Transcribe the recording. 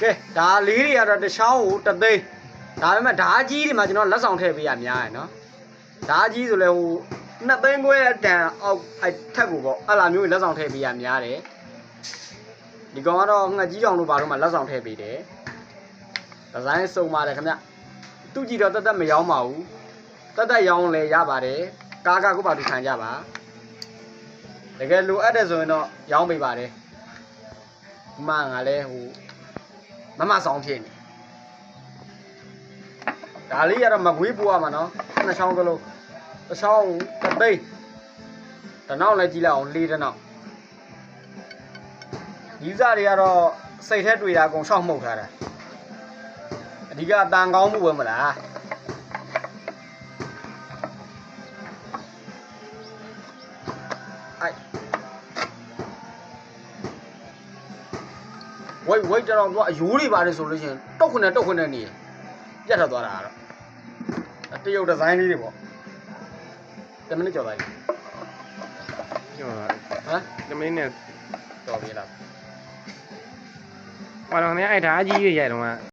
ကဲဒါလေးတွေကတော့တစ်ချောင်းကိုတစ်သိန်းဒါပေမဲ့ဓာကြီးတွေမှာကျွန်တော်လက်ဆောင်ထည့်ပေးရများရယ်နော်ဓာကြီးဆိုလဲဟိုနှစ်သိန်းခွဲအတန်အောက်အထက်ကိုပေါ့အဲ့လိုမျိုးလက်ဆောင်ထည့်ပေးရများတယ်ဒီကောင်ကတော့ငှက်ကြီးကောင်တို့ဘာလို့မှလက်ဆောင်ထည့်ပေးတယ်ဒီဇိုင်းစုံပါတယ်ခင်ဗျသူကြည့်တော့တက်တက်မရောပါဘူးတက်တက်ရောင်းလဲရပါတယ်ကားကားကိုပါသူခံကြပါတကယ်လိုအပ်တယ်ဆိုရင်တော့ရောင်းပေးပါတယ်ဒီမှငါလဲဟို မမဆောင်ဖြစ်နေဒါလေးကတော့မကွေးပိုးရမှာနော်နှစ်ချောင်းကလေးတစ်ချောင်းတစ်သိန်းတနောက်လည်းကြည့်လိုက်အောင်လေးတစ်နောက်ယူဇာတွေကတော့စိတ်ထဲတွေ့တာအကုန်ရှောက်မှုတ်ထားတာအဓိကအတန်ကောင်းမှုပဲမလားအို ဝိတ်ဝိတ်တောင်ကအယိုးတွေပါတယ်ဆိုလို့ရှိရင်တုတ်ခွနဲ့တုတ်ခွနဲ့နေပြတ်ထွက်သွားတာကတော့တရုတ်ဒီဇိုင်းလေးတွေပေါ့10မိနစ်ကျော်သွားပြီကျော်သွားဟမ်10မိနစ်နဲ့တော်ပြီလားဘာလို့လဲအဲ့ဒါအကြီးကြီးရိုက်တော့